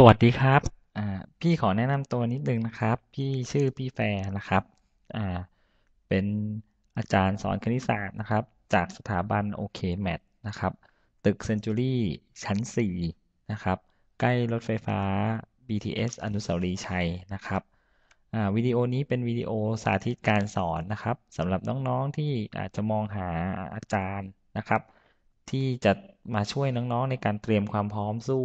สวัสดีครับอ่าพี่ขอแนะนำตัวนิดนึงนะครับ พี่ชื่อพี่แฟร์นะครับอ่าเป็นอาจารย์สอนคณิตศาสตร์นะครับ จากสถาบันโอเคแมทนะครับ ตึกเซนจูรี่ชั้น 4 นะครับ ใกล้รถไฟฟ้า BTS อนุสาวรีย์ชัยนะครับอ่าวิดีโอนี้เป็นวิดีโอสาธิตการสอนนะครับสำหรับน้องๆที่อาจจะมองหาอาจารย์นะครับ ที่จะมาช่วยน้องๆในการเตรียมความพร้อมสู้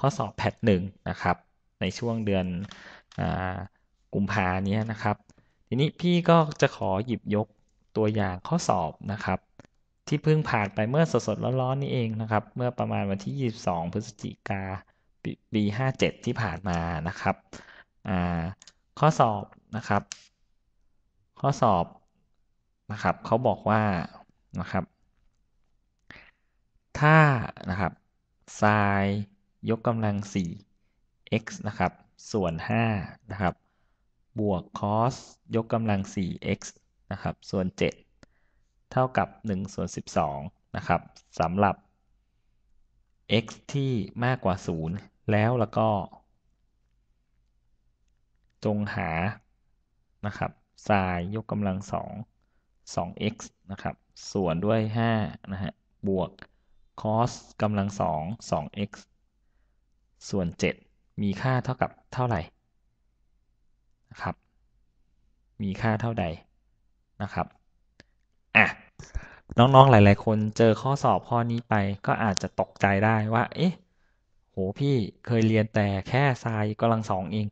ข้อสอบแพทหนึ่งนะครับ ในช่วงเดือนกุมภาเนี้ยนะครับ ทีนี้พี่ก็จะขอหยิบยกตัวอย่างข้อสอบนะครับ ที่เพิ่งผ่านไปเมื่อสดๆร้อนๆนี่เองนะครับ เมื่อประมาณวันที่ 22 พฤศจิกาปี57 ที่ผ่านมานะครับข้อสอบนะครับ ข้อสอบนะครับเขาบอกว่านะครับ ถ้านะครับไซน์ย ยกกำลัง 4 x นะครับ ส่วน 5 นะครับ บวก cos ยกกำลัง 4 x นะครับ ส่วน 7 เท่ากับ 1 ส่วน 12 นะครับสำหรับ x ที่มากกว่า 0 แล้วแล้วก็ จงหา นะครับไซน์ยกกำลัง 2 2x นะครับ ส่วนด้วย 5 นะฮะ บวก cos กำลัง 2 2x ส่วน 7 มีค่าเท่ากับเท่าไหร่นะครับ มีค่าเท่าใดนะครับอะน้องๆ หลาย ๆ คนเจอข้อสอบข้อนี้ไปก็อาจจะตกใจได้ว่า เอ๊ะ โหพี่เคยเรียนแต่แค่ไซน์ยกกำลังสองเอง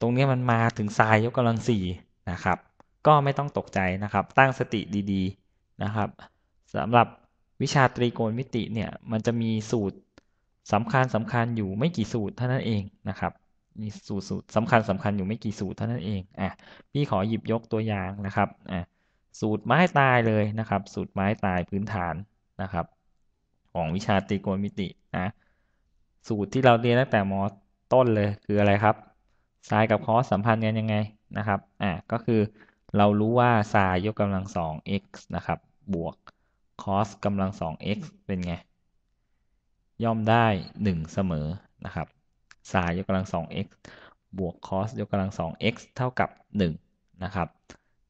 ตรงนี้มันมาถึงไซน์ยกกำลังสี่นะครับ ก็ไม่ต้องตกใจนะครับ ตั้งสติดี ๆ นะครับสำหรับวิชาตรีโกณมิติเนี่ย มันจะมีสูตร สำคัญสำคัญอยู่ไม่กี่สูตรเท่านั้นเองนะครับมีสูตรสูตรสำคัญสำคัญอยู่ไม่กี่สูตรเท่านั้นเองอะพี่ขอหยิบยกตัวอย่างนะครับอะสูตรไม้ตายเลยนะครับ สูตรไม้ตายพื้นฐานนะครับ ของวิชาตรีโกณมิตินะสูตรที่เราเรียนตั้งแต่มต้นเลยคืออะไรครับไซน์กับคอสสัมพันธ์กันยังไงนะครับอะก็คือเรารู้ว่าไซน์ยกกำลังสอง x นะครับ บวก cos กำลังสอง x เป็นไง ย่อมได้ 1 เสมอนะครับ sin ยกกำลังสอง x บวก cos ยกกำลังสอง x เท่ากับ 1 นะครับ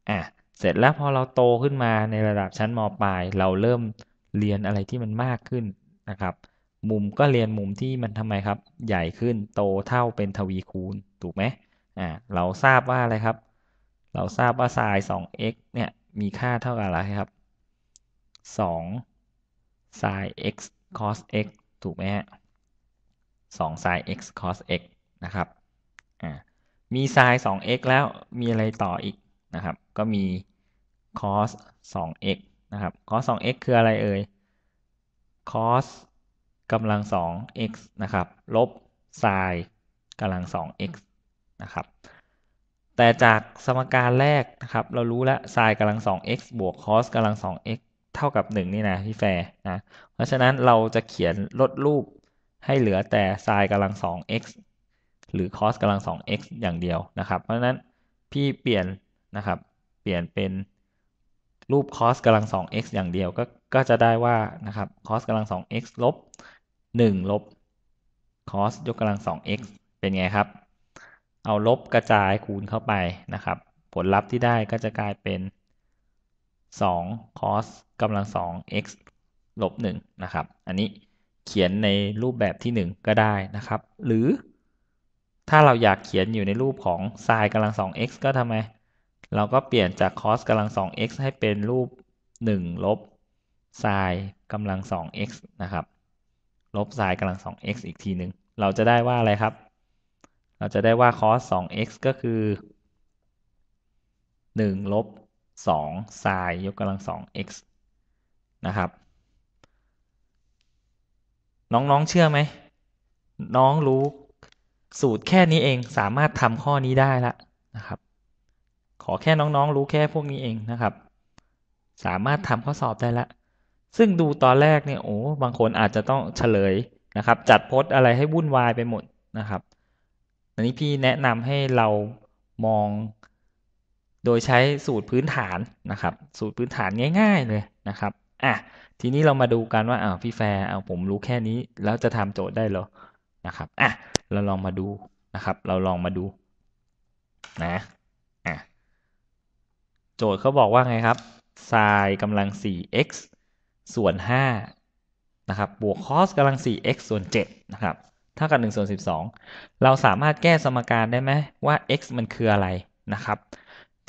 อะเสร็จแล้วพอเราโตขึ้นมาในระดับชั้นมปลาย เราเริ่มเรียนอะไรที่มันมากขึ้นนะครับ มุมก็เรียนมุมที่มันทำไมครับ ใหญ่ขึ้นโตเท่าเป็นทวีคูณถูกไหมอ่าเราทราบว่าอะไรครับ เราทราบว่า sin 2x เนี่ยมีค่าเท่ากับอะไรครับ2 sin x cos x ถูกไหมฮะ2 sin x cos x นะครับอ่ามี sin 2x แล้วมีอะไรต่ออีกนะครับ ก็มี cos 2x นะครับ cos 2x คืออะไรเอ่ย cos กำลัง 2x นะครับ ลบ sin กำลัง 2x นะครับ แต่จากสมการแรกนะครับ เรารู้แล้ว sin กำลัง 2x บวก cos กำลัง 2x เท่ากับ1นี่นะพี่แฟร์นะ เพราะฉะนั้นเราจะเขียนลดรูปให้เหลือแต่ sin กำลัง 2x หรือ cos กำลัง 2x อย่างเดียวนะครับ เพราะฉะนั้นพี่เปลี่ยนนะครับ เปลี่ยนเป็นรูป cos กำลัง 2x อย่างเดียว ก็ก็จะได้ว่านะครับ cos กำลัง 2x ลบ1ลบ cos ยกกำลัง 2x เป็นไงครับ เอาลบกระจายคูณเข้าไปนะครับ ผลลัพธ์ที่ได้ก็จะกลายเป็น2 cos กำลัง 2 x ลบ1นะครับ อันนี้เขียนในรูปแบบที่ 1 ก็ได้นะครับ หรือ ถ้าเราอยากเขียนอยู่ในรูปของ sin กำลัง 2x ก็ทำไม เราก็เปลี่ยนจาก cos กำลัง 2x ให้เป็นรูป 1 ลบ sin กำลัง 2x นะครับ ลบ sin กำลัง 2x อีกทีหนึ่งเราจะได้ว่าอะไรครับ เราจะได้ว่า cos 2x ก็คือ 1 ลบ2 sin ยกกำลัง 2x นะครับ น้องๆเชื่อไหม น้องรู้สูตรแค่นี้เองสามารถทำข้อนี้ได้ละนะครับ ขอแค่น้องๆรู้แค่พวกนี้เองนะครับ สามารถทำข้อสอบได้ละ ซึ่งดูตอนแรกเนี่ยโอ้บางคนอาจจะต้องเฉลยนะครับ จัดพจน์อะไรให้วุ่นวายไปหมดนะครับอันนี้พี่แนะนำให้เรามองโดยใช้สูตรพื้นฐานนะครับ สูตรพื้นฐานง่าย ๆเลยนะครับ อะทีนี้เรามาดูกันว่าอ้าวพี่แฟร์เอาผมรู้แค่นี้ แล้วจะทำโจทย์ได้หรอนะครับอะเราลองมาดูนะครับ เราลองมาดูนะอะโจทย์เขาบอกว่าไงครับ sin กำลัง 4x ส่วน 5 นะครับ บวก cos กำลัง 4x ส่วน 7 นะครับ เท่ากับ1ส่วน 12 เราสามารถแก้สมการได้ไหมว่า x มันคืออะไรนะครับ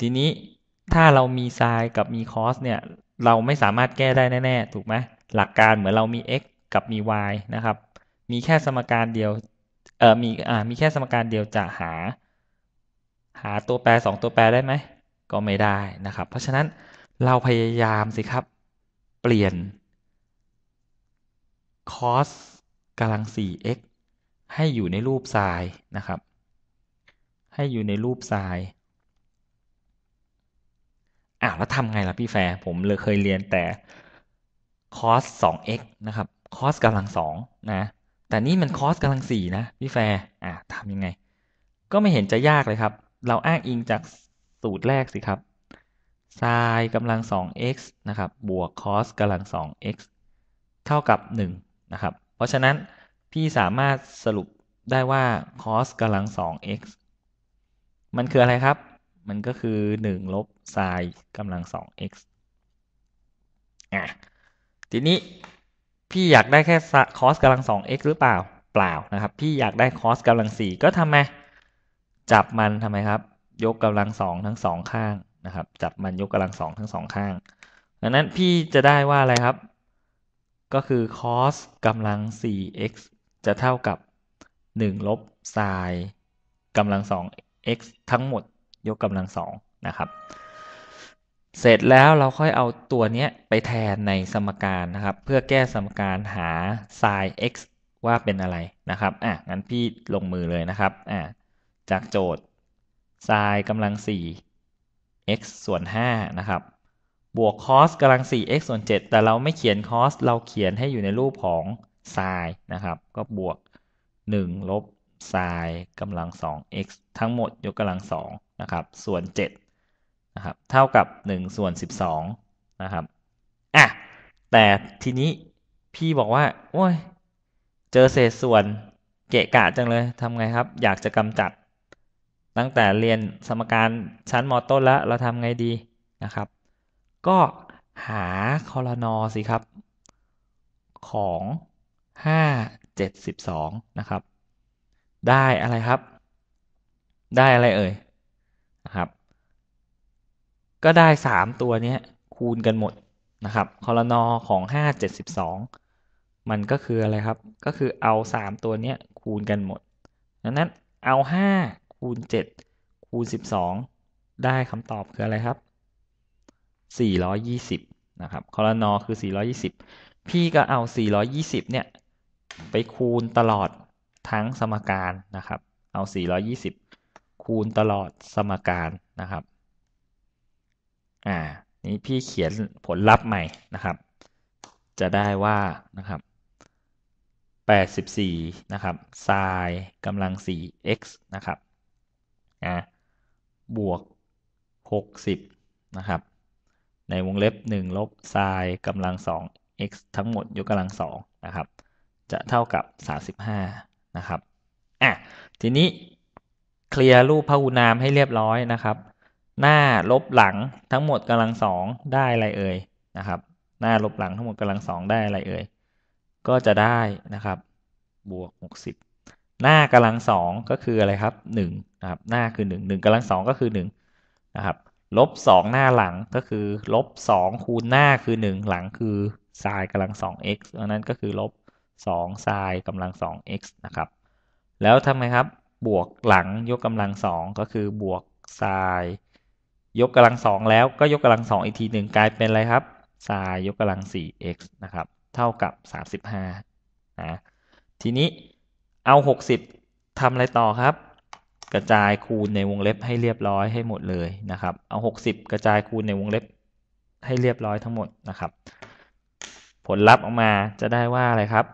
ทีนี้ถ้าเรามี sin กับมี cos เนี่ย เราไม่สามารถแก้ได้แน่ๆ ถูกไหมหลักการเหมือนเรามี x กับมี y นะครับ มีแค่สมการเดียวเอ่อมีอ่ามีแค่สมการเดียวจะหา หาตัวแปรสองตัวแปรได้ไหม ก็ไม่ได้นะครับ เพราะฉะนั้นเราพยายามสิครับ เปลี่ยน cos กำลัง 4x ให้อยู่ในรูปไซน์นะครับ ให้อยู่ในรูปไซน์ อะแล้วทำไงล่ะพี่แฟร์ผมเลยเคยเรียนแต่ cos 2x นะครับ cos กำลังสองนะแต่นี่มัน cos กำลังสี่นะพี่แฟร์อะทำยังไง ก็ไม่เห็นจะยากเลยครับ เราอ้างอิงจากสูตรแรกสิครับ sin กำลัง 2x นะครับ บวก cos กำลัง 2x เท่ากับ 1 นะครับ เพราะฉะนั้นพี่สามารถสรุปได้ว่า cos กำลัง 2x มันคืออะไรครับ มันก็คือ1ลบ sin กำลัง 2x อะทีนี้พี่อยากได้แค่ cos กำลัง 2x หรือเปล่าเปล่านะครับ พี่อยากได้ cos กำลัง 4 ก็ทำไมจับมันทำไมครับ ยกกำลังสองทั้งสองข้างนะครับ จับมันยกกำลังสองทั้งสองข้างดังนั้นพี่จะได้ว่าอะไรครับ ก็คือ cos กำลัง 4x จะเท่ากับ 1 ลบ sin กำลัง 2x ทั้งหมด ยกกำลังสองนะครับ เสร็จแล้วเราค่อยเอาตัวนี้ไปแทนในสมการนะครับ เพื่อแก้สมการหา sin x ว่าเป็นอะไรนะครับ อะ งั้นพี่ลงมือเลยนะครับ อะ จากโจทย์ sin กำลัง 4 x ส่วน 5 นะครับ บวก cos กำลัง 4 x ส่วน 7 แต่เราไม่เขียน cos เราเขียนให้อยู่ในรูปของ sin นะครับ ก็บวก 1 ลบ sin กำลัง 2x ทั้งหมดยกกำลัง 2 นะครับส่วน7นะครับเท่ากับ1ส่วน12นะครับอะแต่ทีนี้พี่บอกว่าโอ้ยเจอเศษส่วนเกะกะจังเลยทำไงครับ อยากจะกำจัด ตั้งแต่เรียนสมการชั้นมต้นแล้วเราทำไงดีนะครับ ก็หาคอรนอสิครับ ของ 5 72 นะครับ ได้อะไรครับ ได้อะไรเอ่ย ก็ได้3ตัวนี้คูณกันหมดนะครับคอรนอของ5 72มันก็คืออะไรครับ ก็คือเอา3ตัวนี้คูณกันหมดดังนั้นเอา5คูณ7คูณ12ได้คำตอบคืออะไรครับ420นะครับคอรนอคือ420พี่ก็เอา420เนี่ยไปคูณตลอดทั้งสมการนะครับ เอา 420 คูณตลอดสมการนะครับ อ่านี้พี่เขียนผลลัพธ์ใหม่นะครับ จะได้ว่านะครับ84นะครับ sin กำลัง 4x นะครับอ่าบวก 60นะครับ ในวงเล็บ 1 ลบ sin กำลัง 2x ทั้งหมดยกกำลัง2นะครับ จะเท่ากับ 35นะครับอะทีนี้เคลียร์รูปพหุนามให้เรียบร้อยนะครับ หน้าลบหลังทั้งหมดกำลังสองได้อะไรเอ่ยนะครับ หน้าลบหลังทั้งหมดกำลังสองได้อะไรเอ่ยก็จะได้นะครับบวก 60 หน้ากำลังสองก็คืออะไรครับ1นะครับหน้าคือ1 1กำลังสองก็คือ1นะครับลบ2หน้าหลังก็คือลบ2คูณหน้าคือ 1 หลังคือ sin กำลัง 2x ดังนั้นก็คือลบ2 sin กำลัง 2x นะครับ แล้วทำไมครับ บวกหลังยกกำลังสองก็คือบวก sin ย ยกกำลังสองแล้วก็ยกกำลังสองอีกทีหนึ่งกลายเป็นอะไรครับ sin ยกกำลัง 4x นะครับ เท่ากับ 35นะทีนี้เอา 60ทำอะไรต่อครับ กระจายคูณในวงเล็บให้เรียบร้อยให้หมดเลยนะครับ เอา 60 กระจายคูณในวงเล็บให้เรียบร้อยทั้งหมดนะครับ ผลลัพธ์ออกมาจะได้ว่าอะไรครับ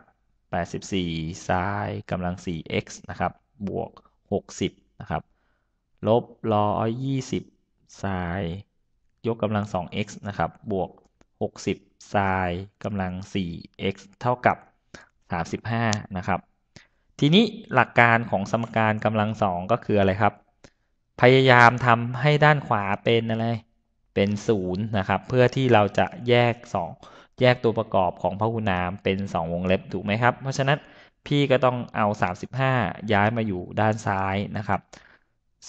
84 sin กำลัง 4x นะครับ บวก 60 นะครับ ลบ120 sin ย ไซน์ยกกำลัง 2x นะครับ บวก 60 sin กำลัง 4x เท่ากับ 35 นะครับ ทีนี้หลักการของสมการกำลังสองก็คืออะไรครับ พยายามทำให้ด้านขวาเป็นอะไร เป็นศูนย์นะครับ เพื่อที่เราจะแยกสองแยกตัวประกอบของพหุนามเป็นสองวงเล็บถูกไหมครับ เพราะฉะนั้นพี่ก็ต้องเอา 35 ย้ายมาอยู่ด้านซ้ายนะครับ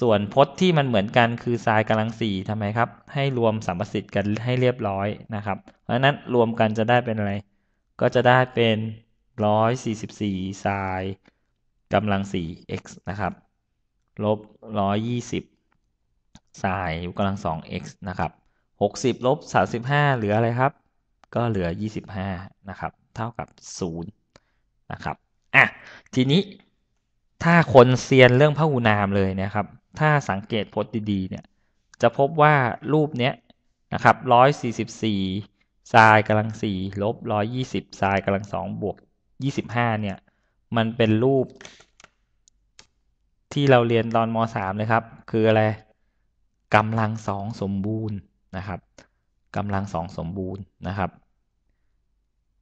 ส่วนพจน์ที่มันเหมือนกันคือทรายกำลังสี่ทำไมครับ ให้รวมสัมประสิทธิ์กันให้เรียบร้อยนะครับ เพราะนั้นรวมกันจะได้เป็นอะไร ก็จะได้เป็น144ทรายกำลังสี่ x นะครับลบ120ทรายยกกำลังสอง x นะครับ60ลบ35เหลืออะไรครับ ก็เหลือ25นะครับ เท่ากับ0นะครับอะทีนี้ถ้าคนเซียนเรื่องพหุนามเลยนะครับ ถ้าสังเกตพจน์ดีๆ เนี่ย จะพบว่ารูปเนี้ยนะครับร้อยสี่สิบสี่ทรายกำลังสี่ลบร้อยยี่สิบทรายกำลังสองบวกยี่สิบห้าเนี่ย มันเป็นรูป ที่เราเรียนตอนมสามเลยครับ คืออะไรกำลังสองสมบูรณ์นะครับกำลังสองสมบูรณ์นะครับ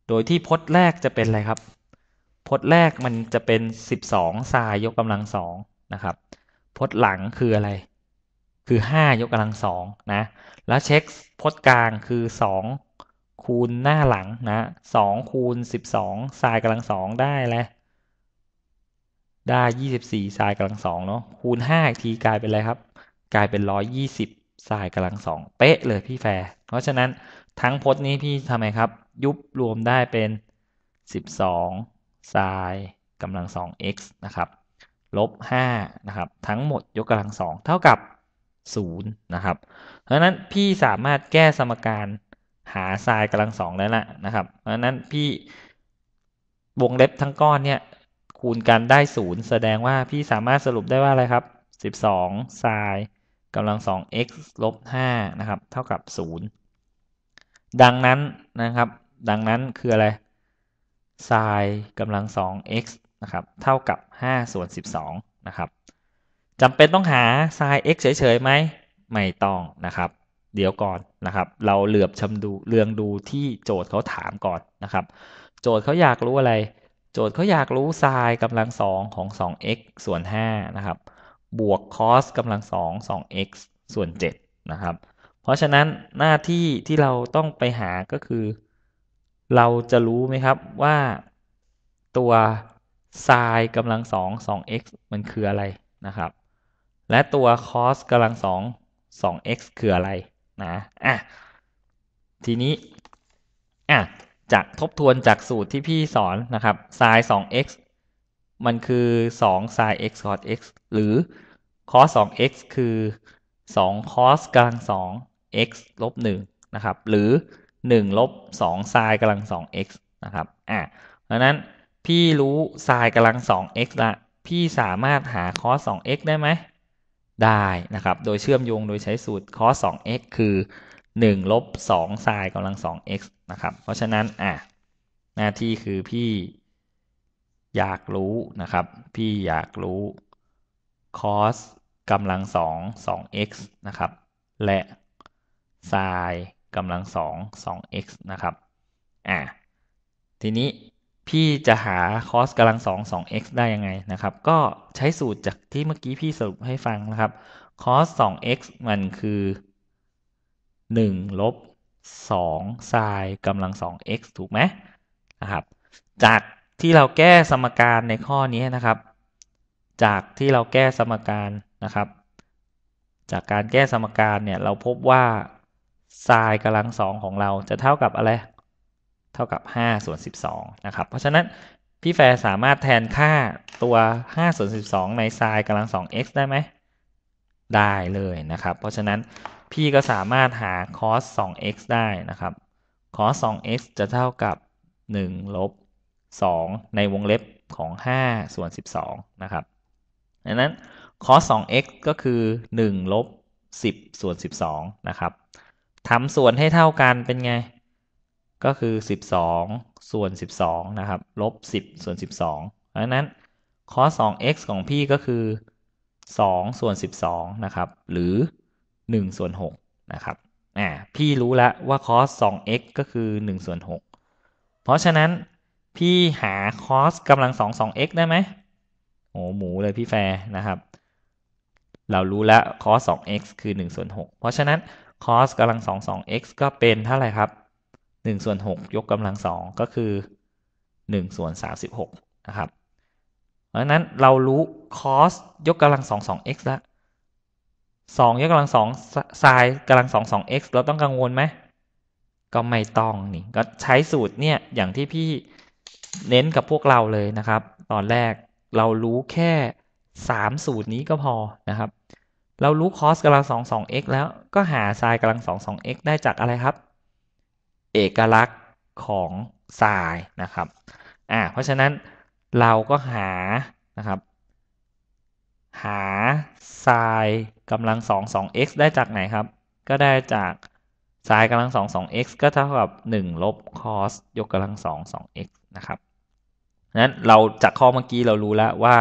โดยที่พจน์แรกจะเป็นอะไรครับ พจน์แรกมันจะเป็น 12ทรายยกกำลังสองนะครับ พจน์หลังคืออะไร คือ 5 ยกกำลังสองนะ แล้วเช็คพจน์กลางคือ 2 คูณหน้าหลังนะ2คูณ 12ทรายกำลังสองได้แล้วได้ 24ทรายกำลังสองเนาะคูณ5อีกทีกลายเป็นอะไรครับ กลายเป็น 120ทรายกำลังสองเป๊ะเลยพี่แฟร์เพราะฉะนั้นทั้งพจน์นี้พี่ทำไมครับ ยุบรวมได้เป็น 12ไซน์กำลังสอง x นะครับ ลบ5นะครับทั้งหมดยกกำลังสองเท่ากับ0นะครับเพราะนั้นพี่สามารถแก้สมการหาไซน์กำลังสองได้ละนะครับ เพราะนั้นพี่วงเล็บทั้งก้อนเนี่ยคูณกันได้0แสดงว่าพี่สามารถสรุปได้ว่าอะไรครับ 12ไซน์กำลังสอง x ลบ5นะครับเท่ากับ 0 ดังนั้นนะครับ ดังนั้นคืออะไรไซน์กำลังสอง x นะครับเท่ากับ 5 ส่วน 12 นะครับจำเป็นต้องหาไซน์ x เฉยๆไหมไม่ต้องนะครับ เดี๋ยวก่อนนะครับ เราเหลือบชมดูเรืองดูที่โจทย์เขาถามก่อนนะครับ โจทย์เขาอยากรู้อะไร โจทย์เขาอยากรู้ไซน์กำลังสองของ 2x ส่วน 5 นะครับ บวกคอสกำลังสอง 2x ส่วน 7 นะครับ เพราะฉะนั้นหน้าที่ที่เราต้องไปหาก็คือ เราจะรู้ไหมครับว่าตัว ไซน์กำลังสองสอง x มันคืออะไรนะครับ และตัว cos กำลังสองสอง x คืออะไรนะอะทีนี้อะจากทบทวนจากสูตรที่พี่สอนนะครับไซน์สอง x มันคือ2 sin x cos x หรือ cos 2 x คือ2 cos กำลังสอง x ลบ1นะครับ หรือ 1 ลบ2ไซน์กำลัง 2x นะครับ อะดังนั้น พี่รู้ไซน์กำลัง 2x ละ พี่สามารถหา cos 2x ได้ไหม ได้นะครับ โดยเชื่อมโยงโดยใช้สูตร cos 2x คือ 1 ลบ2ไซน์กำลัง 2x นะครับ เพราะฉะนั้นอะหน้าที่คือพี่อยากรู้นะครับ พี่อยากรู้ cos กำลัง 2 2x นะครับ และไซน์กำลังสองสอง x นะครับ อ่าทีนี้ พี่จะหา cos กำลังสองสอง x ได้ยังไงนะครับ ก็ใช้สูตรจากที่เมื่อกี้พี่สรุปให้ฟังนะครับ cos สอง x มันคือหนึ่งลบสองไซน์กำลังสอง x ถูกไหมนะครับ จากที่เราแก้สมการในข้อนี้นะครับ จากที่เราแก้สมการนะครับ จากการแก้สมการเนี่ยเราพบว่าไซน์กำลังสองของเราจะเท่ากับอะไร เท่ากับ5ส่วน12นะครับ เพราะฉะนั้นพี่แฟร์สามารถแทนค่าตัว5ส่วน12 ในไซน์กำลัง 2x ได้ไหม ได้เลยนะครับ เพราะฉะนั้นพี่ก็สามารถหา cos 2x ได้นะครับ cos 2x จะเท่ากับ 1 ลบ 2 ในวงเล็บของ5ส่วน12 นะครับดังนั้น cos 2x ก็คือ 1 ลบ 10 ส่วน 12 นะครับทำส่วนให้เท่ากันเป็นไง ก็คือ 12 ส่วน 12 นะครับ ลบ 10 ส่วน 12ดังนั้น cos 2x ของพี่ก็คือ 2 ส่วน 12 นะครับ หรือ 1 ส่วน 6 นะครับ อ่า พี่รู้แล้วว่า cos 2x ก็คือ 1 ส่วน 6 เพราะฉะนั้นพี่หา cos กำลัง 2 2x ได้ไหมโอ้หมูเลยพี่แฟร์นะครับ เรารู้แล้ว cos 2x คือ 1 ส่วน 6 เพราะฉะนั้น cos กำลัง 2 2x ก็เป็นเท่าไหร่ครับ 1 ส่วน 6 ยกกำลัง2ก็คือ 1 ส่วน 36 นะครับ เพราะฉะนั้นเรารู้ cos ยกกำลัง2 2x แล้ว2ยกกำลัง2 sin กำลัง2 2x เราต้องกังวลไหม ก็ไม่ต้องนี่ ก็ใช้สูตรเนี่ย อย่างที่พี่เน้นกับพวกเราเลยนะครับ ตอนแรกเรารู้แค่สามสูตรนี้ก็พอนะครับ เรารู้ cos กำลังสองสอง x แล้วก็หา sin กำลังสองสอง x ได้จากอะไรครับ เอกลักษณ์ของ sin นะครับอ่าเพราะฉะนั้นเราก็หานะครับ หา sin กำลังสองสอง x ได้จากไหนครับ ก็ได้จาก sin กำลังสองสอง x ก็เท่ากับหนึ่งลบ cos ยกกำลังสองสอง x นะครับนั้นเราจากข้อเมื่อกี้เรารู้แล้วว่า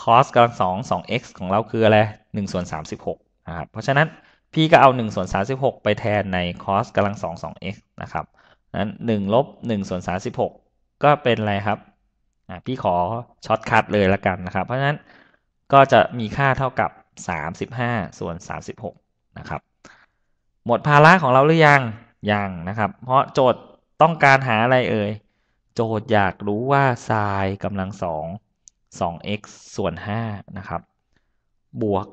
cos กำลังสองสอง x ของเราคืออะไรหนึ่งส่วนสามสิบหกนะครับเพราะฉะนั้น พี่ก็เอาหนึ่งส่วนสามสิบหกไปแทนใน cos กำลังสองสอง x นะครับนั้นหนึ่งลบหนึ่งส่วนสามสิบหกก็เป็นอะไรครับ พี่ขอช็อตคัดเลยละกันนะครับ เพราะฉะนั้นก็จะมีค่าเท่ากับสามสิบห้าส่วนสามสิบหกนะครับ หมดภาระของเราหรือยัง ยังนะครับ เพราะโจทย์ต้องการหาอะไรเอ่ย โจทย์อยากรู้ว่า sin กำลังสอง 2x ส่วน5นะครับ บวก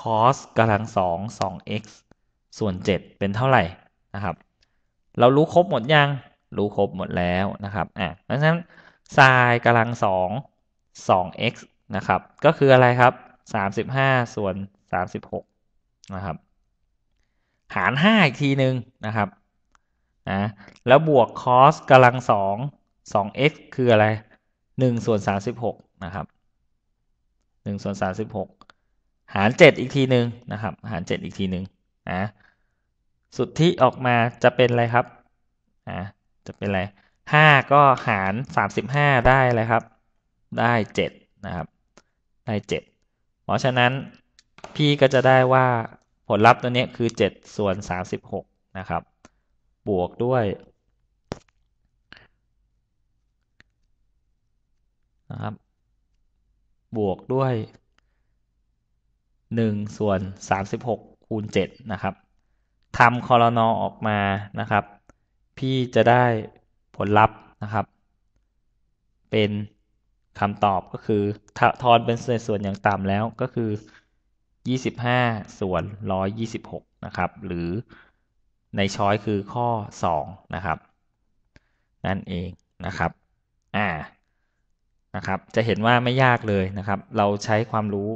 cos กำลังสอง 2x ส่วน 7 เป็นเท่าไหร่นะครับ เรารู้ครบหมดยัง รู้ครบหมดแล้วนะครับอะเพราะฉะนั้น sin กำลังสอง 2x นะครับ ก็คืออะไรครับ35ส่วน36นะครับ หาร5อีกทีหนึ่งนะครับนะแล้วบวก cos กำลังสอง 2x คืออะไร1ส่วน36นะครับ1ส่วน36ห หาร 7 อีกทีหนึ่งนะครับ หาร 7 อีกทีหนึ่งนะสุดที่ออกมาจะเป็นอะไรครับนะจะเป็นอะไร 5 ก็หาร 35 ได้เลยครับ ได้ 7 นะครับ ได้ 7 เพราะฉะนั้นพี่ก็จะได้ว่าผลลัพธ์ตัวนี้คือ 7 ส่วน 36 นะครับ บวกด้วยนะครับ บวกด้วย 1 ส่วน 36 คูณ 7 นะครับทำคอรนอออกมานะครับ พี่จะได้ผลลัพธ์นะครับ เป็นคำตอบก็คือทอนเป็นส่วนอย่างต่ำแล้วก็คือ 25 ส่วน 126 นะครับ หรือในช้อยคือข้อ 2 นะครับ นั่นเองนะครับ อ่า นะครับ จะเห็นว่าไม่ยากเลยนะครับ เราใช้ความรู้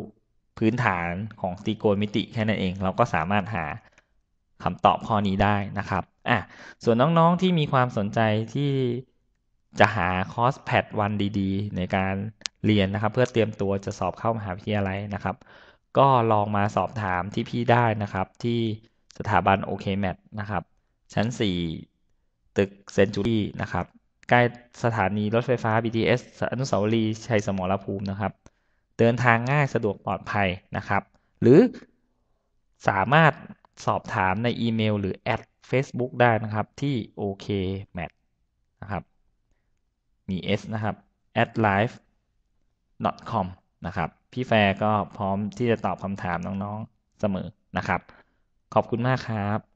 พื้นฐานของตรีโกณมิติแค่นั้นเอง เราก็สามารถหาคำตอบข้อนี้ได้นะครับอะส่วนน้องๆที่มีความสนใจที่จะหาคอร์สแพดวันดีๆ ในการเรียนนะครับ เพื่อเตรียมตัวจะสอบเข้ามหาวิทยาลัยนะครับ ก็ลองมาสอบถามที่พี่ได้นะครับ ที่สถาบันโอเคแมทนะครับ ชั้น 4 ตึกเซนจูรี่นะครับ ใกล้สถานีรถไฟฟ้า BTS อนุสาวรีย์ชัยสมรภูมินะครับ เดินทางง่ายสะดวกปลอดภัยนะครับ หรือสามารถสอบถามในอีเมลหรือแอด Facebook ได้นะครับที่ okmat นะครับมี s นะครับ at live com นะครับ พี่แฟร์ก็พร้อมที่จะตอบคำถามน้องๆเสมอนะครับ ขอบคุณมากครับ